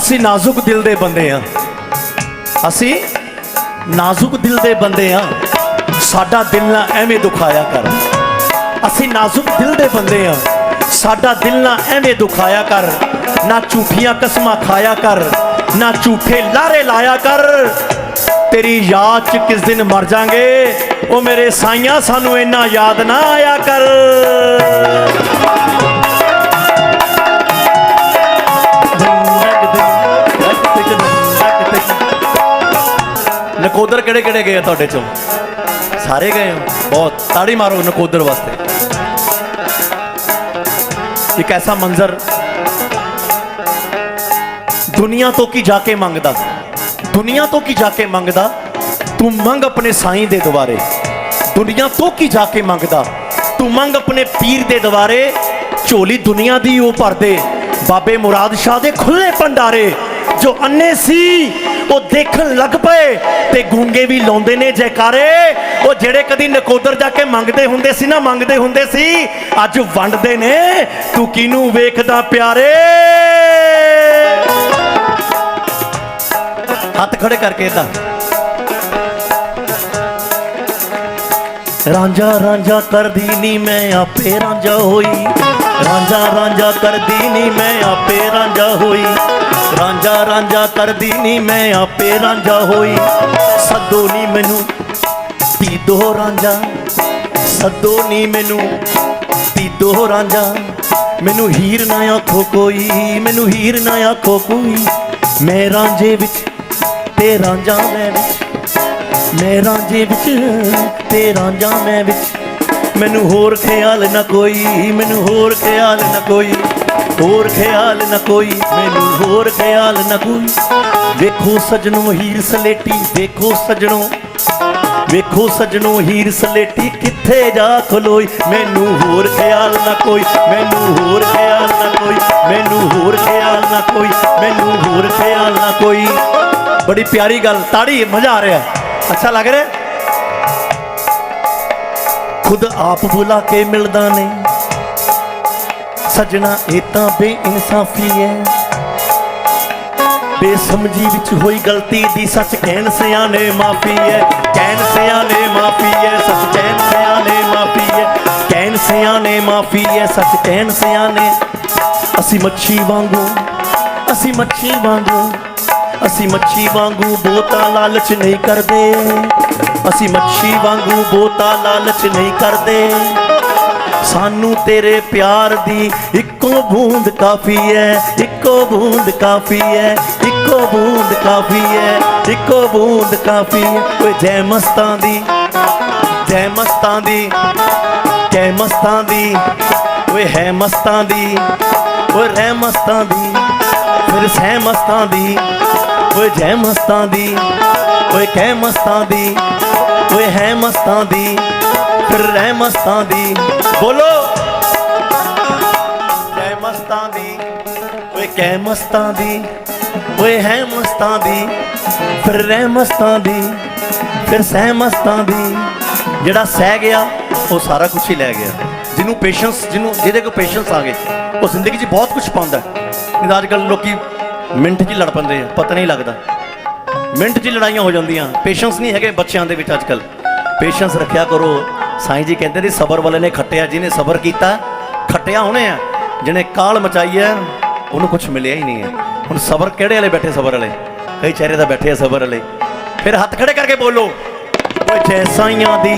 ਅਸੀਂ ਨਾਜ਼ੁਕ ਦਿਲ ਦੇ ਬੰਦੇ ਆ। ਅਸੀਂ ਨਾਜ਼ੁਕ ਦਿਲ ਦੇ ਬੰਦੇ ਆ। ਸਾਡਾ ਦਿਲ ਨਾ ਐਵੇਂ ਦੁਖਾਇਆ ਕਰ। ਅਸੀਂ ਨਾਜ਼ੁਕ ਦਿਲ ਦੇ ਬੰਦੇ ਆ। ਸਾਡਾ ਦਿਲ ਨਾ ਐਵੇਂ ਦੁਖਾਇਆ ਕਰ। ਨਾ ਝੂਠੀਆਂ ਕਸਮਾਂ ਖਾਇਆ ਕਰ। ਨਾ ਝੂਠੇ ਲਾਰੇ ਲਾਇਆ ਕਰ। ਤੇਰੀ ਯਾਦ ਚ ਕਿਸ ਦਿਨ ਮਰ ਜਾਾਂਗੇ? ਉਹ ਮੇਰੇ ਸਾਈਆਂ, ਸਾਨੂੰ ਇੰਨਾ ਯਾਦ ਨਾ ਆਇਆ ਕਰ। ਨਕੋਦਰ ਕਿਹੜੇ ਕਿਹੜੇ ਗਏ ਆ ਤੁਹਾਡੇ ਚੋਂ? ਸਾਰੇ ਗਏ ਹੋ? ਬਹੁਤ। ਤਾੜੀ ਮਾਰੋ ਨਕੋਦਰ ਵਾਸਤੇ। ਇੱਕ ਐਸਾ ਮੰਜ਼ਰ ਦੁਨੀਆ ਤੋਂ ਕੀ ਜਾ ਕੇ ਮੰਗਦਾ? ਦੁਨੀਆ ਤੋਂ ਕੀ ਜਾ ਕੇ ਮੰਗਦਾ? ਤੂੰ ਮੰਗ ਆਪਣੇ ਸਾਈਂ ਦੇ ਦੁਆਰੇ। ਦੁਨੀਆ ਤੋਂ ਕੀ ਜਾ ਕੇ ਮੰਗਦਾ? ਤੂੰ ਮੰਗ ਆਪਣੇ ਪੀਰ ਦੇ ਦੁਆਰੇ। ਝੋਲੀ ਦੁਨੀਆ ਦੀ ਉਹ ਭਰਦੇ। ਬਾਬੇ ਮੁਰਾਦ ਸ਼ਾਹ ਦੇ ਖੁੱਲੇ ਭੰਡਾਰੇ। ਜੋ ਅੰਨੇ ਸੀ, ਉਹ ਦੇਖਣ ਲੱਗ ਪਏ ਤੇ ਗੂੰਗੇ ਵੀ ਲਾਉਂਦੇ ਨੇ ਜੈਕਾਰੇ। ਉਹ ਜਿਹੜੇ ਕਦੀ ਨਕੋਦਰ ਜਾ ਕੇ ਮੰਗਦੇ ਹੁੰਦੇ ਸੀ ਨਾ, ਮੰਗਦੇ ਹੁੰਦੇ ਸੀ, ਅੱਜ ਵੰਡਦੇ ਨੇ। ਤੂੰ ਕਿਨੂੰ ਵੇਖਦਾ ਪਿਆਰੇ? ਹੱਥ ਖੜੇ ਕਰਕੇ ਤਾਂ ਰਾਂਝਾ ਰਾਂਝਾ ਕਰਦੀ ਨੀ ਮੈਂ ਆਪੇ ਰਾਂਝਾ ਹੋਈ। ਰਾਂਝਾ ਰਾਂਝਾ ਕਰਦੀ ਨਹੀਂ ਮੈਂ ਆਪੇ ਰਾਂਝਾ ਹੋਈ। ਰਾਂਝਾ ਰਾਂਝਾ ਕਰਦੀ ਨੀ ਮੈਂ ਆਪੇ ਰਾਂਝਾ ਹੋਈ। ਸੱਦੋ ਨੀ ਮੈਨੂੰ ਪੀਦੋ ਰਾਂਝਾ। ਸੱਦੋ ਨੀ ਮੈਨੂੰ ਪੀਦੋ ਰਾਂਝਾ। ਮੈਨੂੰ ਹੀਰ ਨਾ ਆਖੋ ਕੋਈ, ਮੈਨੂੰ ਹੀਰ ਨਾ ਆਖੋ ਕੋਈ। ਮੈਂ ਰਾਂਝੇ ਵਿੱਚ ਤੇ ਰਾਂਝਾ ਮੈਂ ਵਿੱਚ। ਮੈਂ ਰਾਂਝੇ ਵਿੱਚ ਤੇ ਰਾਂਝਾ ਮੈਂ ਵਿੱਚ। ਮੈਨੂੰ ਹੋਰ ਖਿਆਲ ਨਾ ਕੋਈ, ਮੈਨੂੰ ਹੋਰ ਖਿਆਲ ਨਾ ਕੋਈ, ਹੋਰ ਖਿਆਲ ਨਾ ਕੋਈ, ਮੈਨੂੰ ਹੋਰ ਖਿਆਲ ਨਾ ਕੋਈ। ਵੇਖੋ ਸਜਣੋ ਹੀਰ ਸਲੇਟੀ, ਵੇਖੋ ਸਜਣੋ ਵੇਖੋ ਸਜਣੋ ਹੀਰ ਸਲੇਟੀ ਕਿੱਥੇ ਜਾ ਖਲੋਈ। ਮੈਨੂੰ ਹੋਰ ਖਿਆਲ ਨਾ ਕੋਈ, ਮੈਨੂੰ ਹੋਰ ਖਿਆਲ ਨਾ ਕੋਈ, ਮੈਨੂੰ ਹੋਰ ਖਿਆਲ ਨਾ ਕੋਈ, ਮੈਨੂੰ ਹੋਰ ਖਿਆਲ ਨਾ ਕੋਈ। ਬੜੀ ਪਿਆਰੀ ਗੱਲ, ਤਾੜੀ, ਮਜ਼ਾ ਆ ਰਿਹਾ। ਅੱਛਾ ਲੱਗ ਰਿਹਾ? ਖੁਦ ਆਪ ਬੁਲਾ ਕੇ ਮਿਲਦਾ ਨੇ ਸਜਣਾ, ਇਹ ਤਾਂ ਬੇਇਨਸਾਫੀ ਹੈ। ਬੇਸਮਝੀ ਵਿੱਚ ਹੋਈ ਗਲਤੀ ਦੀ ਸੱਚ ਕਹਿਣ ਸਿਆਣੇ ਮਾਫੀ ਹੈ। ਕਹਿਣ ਸਿਆਣੇ ਮਾਫੀ ਹੈ, ਸੱਚ ਕਹਿਣ ਸਿਆਣੇ ਮਾਫੀ ਹੈ। ਕਹਿਣ ਸਿਆਣੇ ਮਾਫੀ ਹੈ, ਸੱਚ ਕਹਿਣ ਸਿਆਣੇ ਅਸੀਂ ਮੱਛੀ ਵਾਂਗੂ, ਅਸੀਂ ਮੱਛੀ ਵਾਂਗੂ, ਅਸੀਂ ਮੱਛੀ ਵਾਂਗੂ ਬੋਤਾ ਲਾਲਚ ਨਹੀਂ ਕਰਦੇ। ਅਸੀਂ ਮੱਛੀ ਵਾਂਗੂ ਬੋਤਾ ਲਾਲਚ ਨਹੀਂ ਕਰਦੇ। ਸਾਨੂੰ ਤੇਰੇ ਪਿਆਰ ਦੀ ਇੱਕੋ ਬੂੰਦ ਕਾਫੀ ਹੈ ਇੱਕੋ ਬੂੰਦ ਕਾਫੀ ਹੈ ਇੱਕੋ ਬੂੰਦ ਕਾਫੀ ਹੈ ਇੱਕੋ ਬੂੰਦ ਕਾਫੀ ਹੈ ਓਏ ਜੈ ਮਸਤਾਂ ਦੀ, ਜੈ ਮਸਤਾਂ ਦੀ, ਜੈ ਮਸਤਾਂ ਦੀ, ਓਏ ਹੈ ਮਸਤਾਂ ਦੀ, ਓਏ ਰਹਿ ਮਸਤਾਂ ਦੀ। ਫਿਰ ਸਹਿ ਮਸਤਾਂ ਦੀ, ਓਏ ਜੈ ਮਸਤਾਂ ਦੀ, ਓਏ ਕਹਿ ਮਸਤਾਂ ਦੀ, ਓਏ ਹੈ ਮਸਤਾਂ ਦੀ, ਫਿਰ ਰਹਿ ਮਸਤਾਂ ਦੀ, ਬੋਲੋ। ਜੈ ਮਸਤਾਂ ਦੀ, ਓਏ ਕਹਿ ਮਸਤਾਂ ਦੀ, ਓਏ ਹੈ ਮਸਤਾਂ ਦੀ, ਫਿਰ ਰਹਿ ਮਸਤਾਂ ਦੀ, ਫਿਰ ਸਹਿ ਮਸਤਾਂ ਦੀ। ਜਿਹੜਾ ਸਹਿ ਗਿਆ, ਉਹ ਸਾਰਾ ਕੁਝ ਹੀ ਲੈ ਗਿਆ। ਜਿਹਨੂੰ ਪੇਸ਼ੈਂਸ ਜਿਹਨੂੰ ਜਿਹਦੇ ਕੋਲ ਪੇਸ਼ੈਂਸ ਆ ਗਏ, ਉਹ ਜ਼ਿੰਦਗੀ 'ਚ ਬਹੁਤ ਕੁਝ ਪਾਉਂਦਾ ਨਹੀਂ ਤਾਂ ਅੱਜ ਕੱਲ੍ਹ ਲੋਕੀ ਮਿੰਟ 'ਚ ਲੜ ਪੈਂਦੇ ਆ, ਪਤਾ ਨਹੀਂ ਲੱਗਦਾ। ਮਿੰਟ 'ਚ ਲੜਾਈਆਂ ਹੋ ਜਾਂਦੀਆਂ। ਪੇਸ਼ੈਂਸ ਨਹੀਂ ਹੈਗੇ ਬੱਚਿਆਂ ਦੇ ਵਿੱਚ ਅੱਜ ਕੱਲ੍ਹ ਪੇਸ਼ੈਂਸ ਰੱਖਿਆ ਕਰੋ। ਸਾਈਂ ਜੀ ਕਹਿੰਦੇ ਨੇ, ਸਬਰ ਵਾਲੇ ਨੇ ਖੱਟਿਆ, ਜਿਹਨੇ ਸਬਰ ਕੀਤਾ, ਖੱਟਿਆ ਹੋਣੇ ਆ। ਜਿਹਨੇ ਕਾਲ ਮਚਾਈ ਹੈ, ਉਹਨੂੰ ਕੁਝ ਮਿਲਿਆ ਹੀ ਨਹੀਂ ਹੈ। ਹੁਣ ਸਬਰ ਕਿਹੜੇ ਵਾਲੇ ਬੈਠੇ ਸਬਰ ਵਾਲੇ? ਕਈ ਚਿਹਰੇ ਦਾ ਬੈਠੇ ਆ ਸਬਰ ਵਾਲੇ। ਫਿਰ ਹੱਥ ਖੜੇ ਕਰਕੇ ਬੋਲੋ। ਓਏ ਜੈ ਸਾਈਆਂ ਦੀ